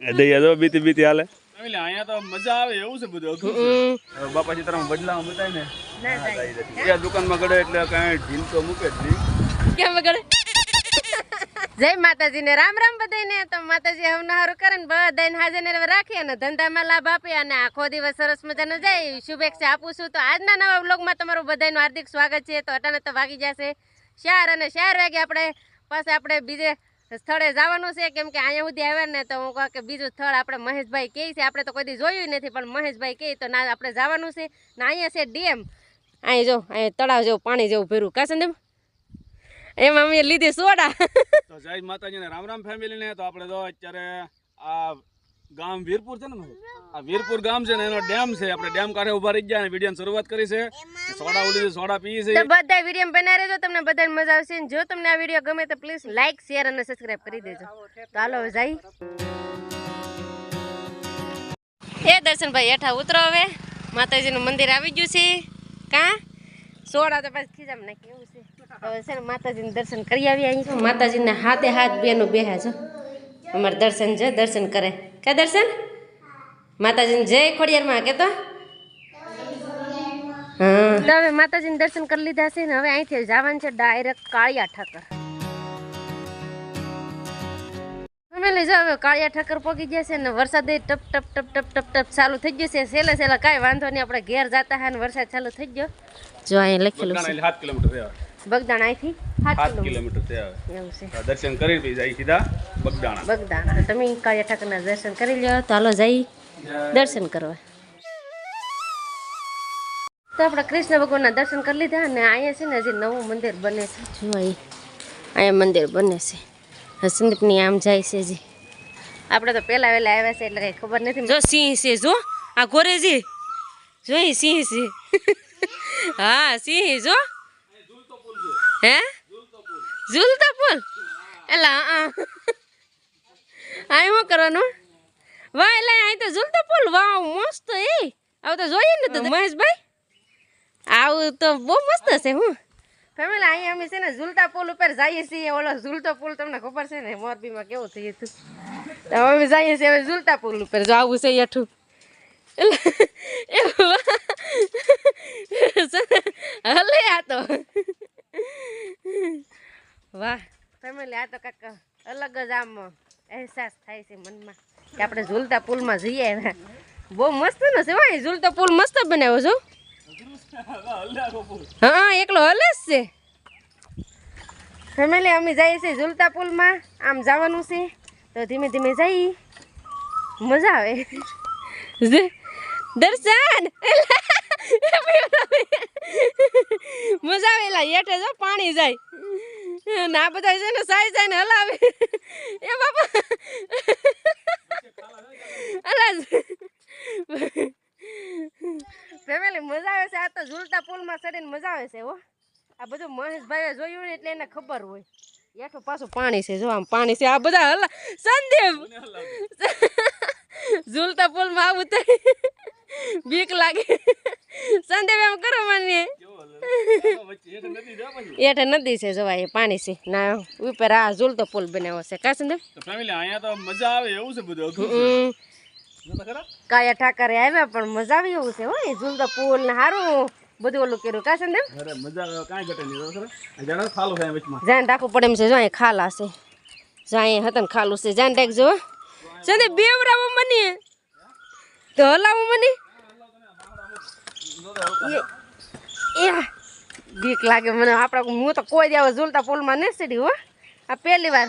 દૈયા જો બીતી હાલે. અહીંયા તો મજા આવે એવું છે બધું બતાય ને. જાય. એ દુકાનમાં ગળે એટલે કાંઈ ઢીલ તો મૂકે જ નહીં. કેમ વગર જય માતાજી ને રામ રામ બધાને તો માતાજી હવને હારું કરે ને બધાને હાજર ને રાખીએ અને ધંધામાં લાભ આપીએ અને આખો દિવસ સરસ મજાનો જાય. શુભેચ્છા આપું છું. તો આજના નવા વ્લોગમાં તમારું બધાનું હાર્દિક સ્વાગત છે. તો અટાણે તો વાગી જશે. ચાર અને ચાર વાગે આપણે. પાસે આપણે બીજે સ્થળે જવાનું છે, કેમ કે અહીંયા સુધી આવ્યા ને તો હું કહું કે બીજું સ્થળ આપણે મહેશભાઈ કહે છે. આપણે તો કોઈ જોયું નથી, પણ મહેશભાઈ કહે તો ના, આપણે જવાનું છે. ને અહીંયા છે ડેમ. અહીંયા જો અહીંયા તળાવ જેવું, પાણી જેવું ભર્યું. કા સંદેમ એમાં અમે લીધી સોડા. તો જય માતાજીને રામ રામ ફેમિલી ને. તો આપણે જો અત્યારે આ ગામ વીરપુર છે ને આ વીરપુર ગામ છે ને, એનો ડેમ છે. આપણે ડેમ કાંઠે ઊભા રહી ગયા અને વિડીયોની શરૂઆત કરી છે. સોડા ઉલી સોડા પી છે. બધા વીડિયો બના રહેજો, તમને બધાને મજા આવશે. જો તમને આ વીડિયો ગમે તો પ્લીઝ લાઈક શેર અને સબસ્ક્રાઇબ કરી દેજો. તો હાલો જાય એ દર્શનભાઈ, હેઠા ઉતરો હવે. માતાજીનું મંદિર આવી ગયું છે. કા? સોડા તો પાછી ખીજામ નાખી, એવું છે. હવે છે ને માતાજીનું દર્શન કરી આવી અહીં. માતાજીને હાથે હાથ બેનો બેહા છો અમારે દર્શન છે દર્શન કરે. કે દર્શન? માતાજીને જય ખોડિયારમાં કે તો? હા. હવે માતાજીને દર્શન કરી લીધા છે ને હવે અહીંથી જવાનું છે ડાયરેક્ટ કાળિયા ઠાકર. અમે લઈ જાવ કાળિયા ઠાકર પગી ગયા છે ને વરસાદ એ ટપ ટપ ટપ ટપ ટપ ટપ ચાલુ થઈ ગયું છે. સેલે સેલે કાંઈ વાંધો નહીં આપણે ઘેર જતા હા ને વરસાદ ચાલુ થઈ ગયો. જો અહીં લખેલું છે. સાત કિલોમીટર છે આવે. બગદાણ અહીંથી સાત કિલોમીટર કિલોમીટર આવે. એવું છે. દર્શન કરી પછી જાય સીધા બગદાણા. બગદાણા. તમે કાળિયા ઠાકરના દર્શન કરી લો તો હાલો જઈ દર્શન કરવા. તો આપણે કૃષ્ણ ભગવાનના દર્શન કરી લીધા અને અહીંયા છે ને હજી નવું મંદિર બને છે. જો અહીં અહીંયા મંદિર બને છે. સંદીપની આમ જાય છે હજી. આપણે તો પહેલા વહેલા આવ્યા છે એટલે કંઈ ખબર નથી. જો સિંહ છે જો. આ ગોરેજી જોઈ સિંહ સિંહ છે. હા સિંહ જો. હે? ઝૂલતો પુલ એલા, આ શું કરવાનું? વાહ એટલે અહીં તો ઝૂલતો પુલ વાહ, મસ્ત એ. આવું તો જોઈએ ને તો મહેશભાઈ. આવું તો બહુ મસ્ત છે, હું. ફેમિલી, અહીંયા અમે છે ને ઝૂલતા પુલ ઉપર જઈએ છીએ. ઓલો ઝૂલતો પુલ તમને ખબર છે ને? મોરબીમાં કેવું થયું હતું? તો અમે જઈએ છીએ હવે ઝૂલતા પુલ ઉપર. જો આવું છે હેઠું. એટલે હલે આ તો. વાહ, ફેમિલી, આ તો કાંક અલગ જ આમ અહેસાસ થાય છે મનમાં કે આપણે ઝૂલતા પુલમાં જઈએ બહુ મસ્ત ને છે ઝૂલતા પુલ મસ્ત બનાવ્યો છો હા. એકલો હલે જ છે. ફેમિલી, અમે જઈએ છીએ ઝૂલતા પુલમાં, આમ જવાનું છે. તો ધીમે ધીમે જઈ. મજા આવે. દર્શન. આવે હેઠે જો પાણી જાય. ના બધા છે ને સાઈ જાય ને હલાવે. એ બાપા. અલા ફેમિલી, મજા આવે છે. આ તો ઝૂલતા પુલમાં ચડીને મજા આવે છે, હો. આ બધું મહેશભાઈએ જોયું ને એટલે એને ખબર હોય. હેઠું પાછું પાણી છે, જો આમ પાણી છે. આ બધા હલા સંદીપ! ઝૂલતા પુલમાં આવું તો બીક લાગે. સંદીપ, એમ કરો મને એઠે નદી છે જોવા એ પાણી છે. ના ઉપર આ ઝૂલતો પુલ બનાવ્યો છે. કા સંદેવ ફેમિલી અહીંયા તો મજા આવે એવું છે બધું. જો? કાયા ઠાકરે આવ્યા પણ મજા આવી એવું છે હો એ ઝૂલતો પુલ ને સારું બધું ઓલું કર્યું. કા સંદેવ અરે મજા કાંઈ ઘટે નહીં જો જાણે ખાલું છે વચમાં. જાણે રાખવું પડે એમ છે જો ખાલા છે. જો અહીં હતા ખાલું છે. જાણે દેખજો હો. સંદેવ બેવરાવો મને તો હલાવો મને. એ બીક લાગે મને. આપણા હું તો કોઈ દેવા ઝૂલતા પુલમાં નહીં સીડી હો. આ પહેલી વાર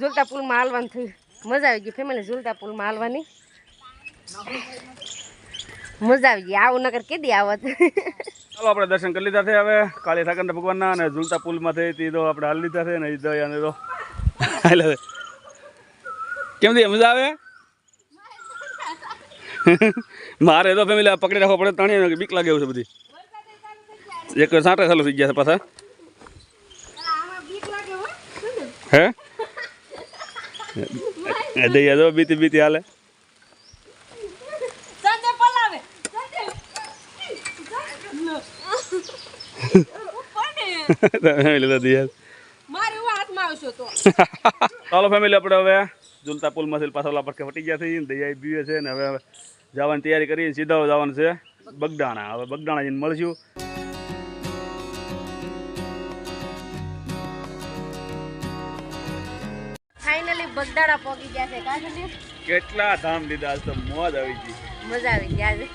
ઝુલતા પુલમાં હાલવાનું થયું. મજા આવી ગઈ ફેમિલી ઝૂલતા પુલમાં હાલવાની. મજા આવી ગઈ. આવું નગર કેદી આવત. ચાલો, આપણે દર્શન કરી લીધા છે હવે. કાળી ઠાકર ભગવાનના અને ઝૂલતા પુલમાં થઈ તો આપણે હાલ લીધા છે ને એ દયા ને તો. કેમ થઈ મજા આવે? મારે તો ફેમિલી પકડી રાખવા પડે ત્રણેય બીક લાગે એવું છે બધી. એક સાંટા ચાલુ થઈ ગયા છે પાછા હે દઈએ જો બીતી બીતી હાલે ચાલો ફેમિલી આપણે હવે ઝુલતા પુલમાંથી પાછા ઓલા પડકે ફટી ગયા થઈ દયા બીવે છે ને હવે જવાની તૈયારી કરી સીધા જવાનું છે બગડાણા હવે બગડાણા જઈને મળશું ફાઇનલી બગદાડા પોગી ગયા છે. કાજુ કેટલા ધામ લીધા તો મોજ આવી ગઈ. મજા આવી ગઈ આજે.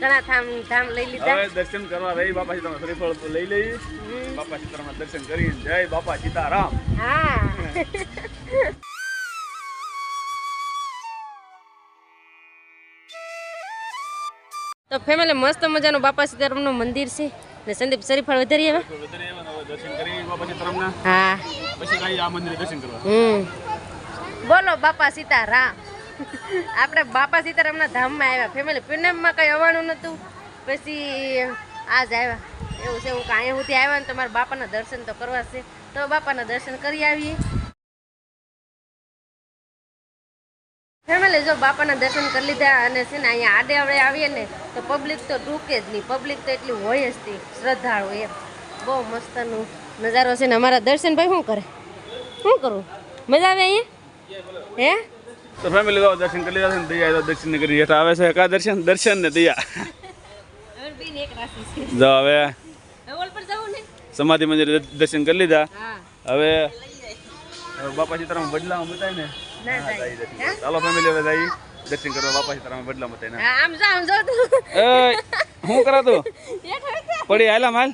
ઘણા ધામ ધામ લઈ લીધા. હવે દર્શન કરવા રહી બાપા સીતારામ શ્રીફળ લઈ લઈ. બાપા સીતારામ દર્શન કરી જય બાપા સીતારામ. હા. તો ફેમિલી મસ્ત મજાનું બાપા સીતારામનું મંદિર છે. ને સંદીપ શરીફળ વધારી આવે? હા. પછી કાંઈ આ મંદિરે દર્શન કરવા. હમ. બોલો બાપા સીતારામ. આપણે બાપા સીતારામના ધામમાં આવ્યા. ફેમિલી પૂનમમાં કંઈ આવવાનું નહોતું. પછી આજ આવ્યા. એવું છે હું કાંઈ સુધી આવ્યા ને તમારા બાપાના દર્શન તો કરવા છે. તો બાપાના દર્શન કરી આવીએ. ફેમિલી જો બાપાના દર્શન કરી લીધા અને છે ને અહીંયા આડે આવડે આવીએ ને તો પબ્લિક તો ડૂકે જ નહીં. પબ્લિક તો એટલી હોય જ તે શ્રદ્ધાળુ એમ. બહુ મસ્તનું નજારો છે ને અમારા દર્શન ભાઈ શું કરે? શું કરું? મજા આવે અહીંયા? હે? તો ફેમિલી તો દર્શન કરી લીધા છે ને દયા તો દર્શન કરી હેઠા આવે છે. કા દર્શન? દર્શન ને દયા. જો હવે સમાધિ મંદિરે દર્શન કરી લીધા. હવે બાપા સીતારામ બદલામાં બતાય ચાલો ફેમિલી હવે જાય. દર્શન કરવા બાપા સીતારામ બદલામાં બતાય ને હા, આમ જો આમ જો તું. એ હું કરા તું. પડી આલા માલ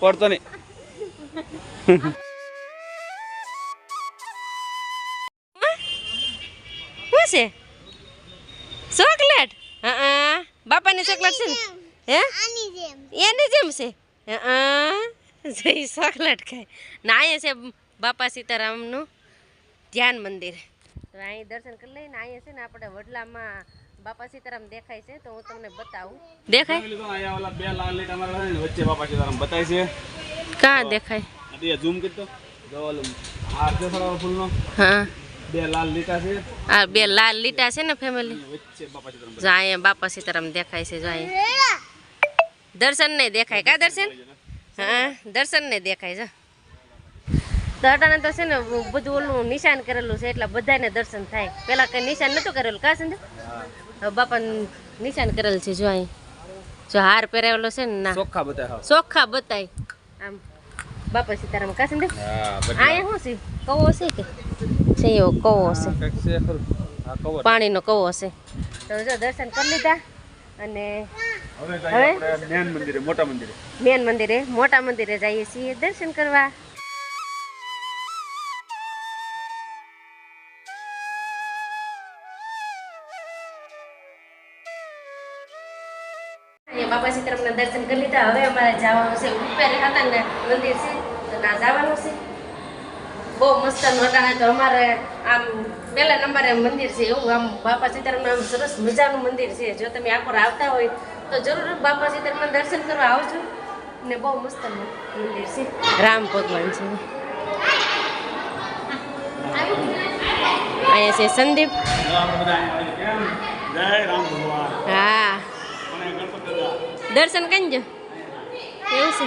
પડતો નહીં. શું છે? ચોકલેટ? હા બાપાની ચોકલેટ છે ને? હે? એની જેમ છે. હા જઈ ચોકલેટ ખાય. ના અહીંયા છે બાપા સીતારામનું. ધ્યાન મંદિર. તો અહીં દર્શન કરી લઈને અહીંયા છે ને આપણે વડલામાં બાપા સીતારામ દેખાય છે તો હું તમને બતાવું. દેખાય? બે લાલ અમારા છે વચ્ચે બાપા સીતારામ બતાય છે. કાં દેખાય? ઝૂમ જો હા. બે લાલ લીટા છે. આ બે લાલ લીટા છે ને ફેમિલી બાપા સીતારામ જો અહીંયા બાપા સીતારામ દેખાય છે જો અહીંયા. દર્શન નહીં દેખાય કા દર્શન? હા દર્શન નહીં દેખાય છે તો અટાણે તો છે ને બધું ઓલું નિશાન કરેલું છે એટલે બધાને દર્શન થાય. પેલા કઈ નિશાન નતું કરેલું કા હવે બાપા નિશાન કરેલ છે જો અહીં. જો હાર પહેરાવેલો છે ને ના. ચોખ્ખા બતાય ચોખ્ખા બતાય આમ બાપા સીતારામ કા સંજય હા અહીંયા શું છે? કવો છે કે? છે એવો કવો છે. પાણીનો કવો છે. તો જો દર્શન કરી લીધા અને હવે મેન મંદિરે મોટા મંદિરે. મેન મંદિરે મોટા મંદિરે જઈએ છીએ દર્શન કરવા. બાપા સીતારામના દર્શન કરી લીધા. હવે અમારે જવાનું છે. ઉપેરે હતા ને મંદિર છે. તો ના જવાનું છે. બહુ મસ્ત નોટાણે તો અમારે આમ પહેલા નંબરે મંદિર છે એવું. આમ બાપા સીતારામનું આમ સરસ મજાનું મંદિર છે. જો તમે આખોર આવતા હોય તો જરૂર બાપા સીતારામના દર્શન કરવા આવજો. ને બહુ મસ્ત મંદિર છે. રામ ભગવાન છે. અહીંયા છે સંદીપ. હા. દર્શન કરી જો એવું છે?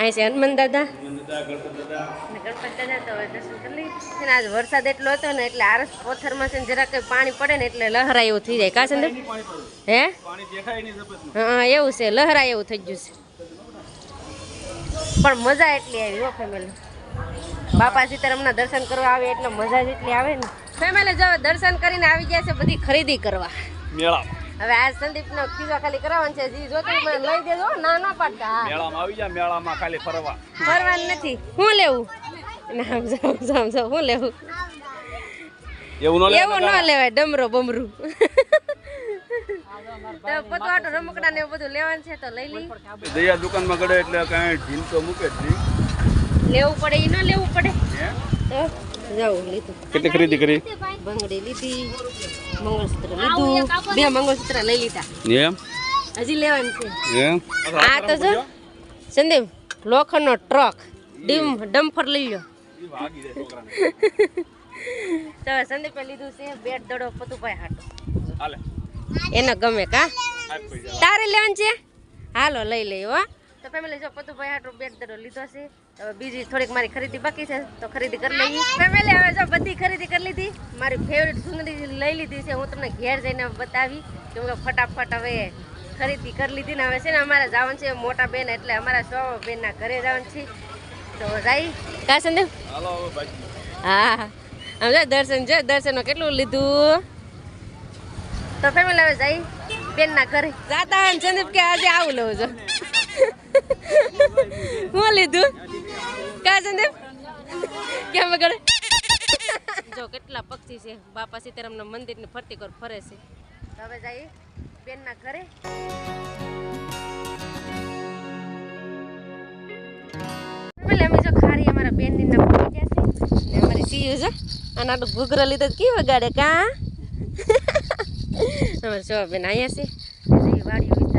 અહીં છે હનુમાન દાદા. ગણપત દાદા તો હવે દર્શન કરી લઈએ. આજ વરસાદ એટલો હતો ને એટલે આરસ પોથરમાં છે ને જરાક કંઈ પાણી પડે ને એટલે લહરા એવું થઈ જાય. કા હે? હા એવું છે. લહરા એવું થઈ ગયું છે. પણ મજા એટલી આવી હો ફેમિલી બાપા સીતારામના દર્શન કરવા આવે એટલે મજા જ એટલી આવે ને. ફેમિલી જો દર્શન કરીને આવી ગયા છે બધી ખરીદી કરવા. મેળા હવે આજ સંદીપનો ખીચા ખાલી કરાવવાનું છે. જી જોતો લઈ દેજો ના ના પાડતા. મેળામાં આવી જા મેળામાં ખાલી ફરવા. ફરવાનું નથી. હું લેવું? ના જામ જામ જામ હું લેવું? એવું ન એવું ન લેવાય ડમરો બમરું. પતવાટો રમકડા ને બધું લેવાનું છે તો લઈ લઈ. દયા દુકાનમાં ગડે એટલે કાંઈ ઢીલ તો મૂકે જ લેવું પડે એ ન લેવું પડે. જાઉં લીધું. કેટલી ખરીદી કરી? બંગડી લીધી મંગળસૂત્ર લીધું. બે મંગળસૂત્ર લઈ લીધા. એમ? હજી લેવાનું છે. એમ? આ તો જો સંદીપ લોખંડનો ટ્રક ડીમ ડમ્ફર લઈ લો તો સંદીપે લીધું છે બેટ દડો પતુભાઈ હાટો. એને ગમે કા? તારે લેવાનું છે? હાલો લઈ લઈ હો. તો ફેમિલી જો પતુભાઈ હાટો બેટ દડો લીધો છે. હવે બીજી થોડીક મારી ખરીદી બાકી છે તો ખરીદી કરી લઈએ. ફેમિલી હવે જો બધી ખરીદી કરી લીધી. મારી ફેવરેટ સુંદરી લઈ લીધી છે. હું તમને ઘેર જઈને બતાવી કે હું ફટાફટ હવે ખરીદી કરી લીધી ને હવે છે ને અમારે જવાનું છે મોટા બેન એટલે અમારા સો બેનના ઘરે જવાનું છે. તો જાય. કા સંદેવ હા. આમ જો દર્શન જો દર્શનનો કેટલું લીધું? તો ફેમિલી હવે જઈ બેનના ઘરે. જાતા સંદીપ કે આજે આવું લઉં છો. હું લીધું? સંદીપ કેમ વગર? જો કેટલા પક્ષી છે. બાપા સીતારામના મંદિરની ફરતી કર ફરે છે. હવે જઈ બેનના ઘરે. અમે જો ખારી અમારા બેનની ના પડી ગયા છે. ને અમારી સીયુ છે. અને આટલું ઘૂઘરો લીધો કેવું વગાડે કા? અમારે જો બેન અહીંયા છે. વાડીઓ